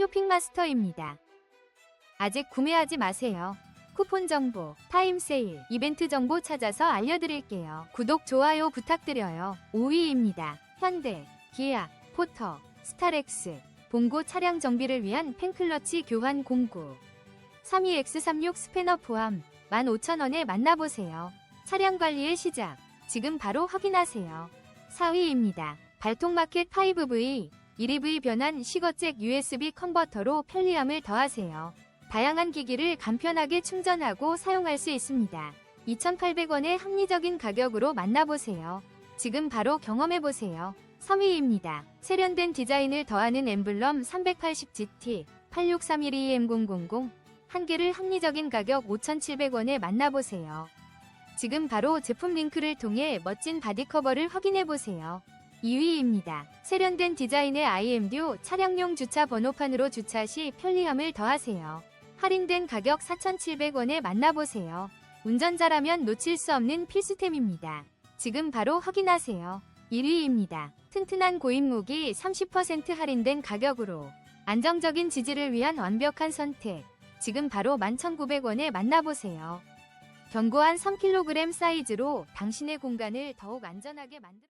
쇼핑마스터입니다. 아직 구매하지 마세요. 쿠폰 정보, 타임 세일, 이벤트 정보 찾아서 알려드릴게요. 구독, 좋아요 부탁드려요. 5위입니다. 현대, 기아, 포터, 스타렉스, 봉고 차량 정비를 위한 펜클러치 교환 공구. 3위 X36 스패너 포함 15,000원에 만나보세요. 차량 관리의 시작. 지금 바로 확인하세요. 4위입니다. 발통마켓 5V 1EV 변환 시거잭 USB 컨버터로 편리함을 더하세요. 다양한 기기를 간편하게 충전하고 사용할 수 있습니다. 2,800원의 합리적인 가격으로 만나보세요. 지금 바로 경험해보세요. 3위입니다. 세련된 디자인을 더하는 엠블럼 380GT 8631EM000 한 개를 합리적인 가격 5,700원에 만나보세요. 지금 바로 제품 링크를 통해 멋진 바디 커버를 확인해보세요. 2위입니다. 세련된 디자인의 IMDU 차량용 주차 번호판으로 주차 시 편리함을 더하세요. 할인된 가격 4,700원에 만나보세요. 운전자라면 놓칠 수 없는 필수템입니다. 지금 바로 확인하세요. 1위입니다. 튼튼한 고인 무기 30% 할인된 가격으로 안정적인 지지를 위한 완벽한 선택. 지금 바로 11,900원에 만나보세요. 견고한 3kg 사이즈로 당신의 공간을 더욱 안전하게 만들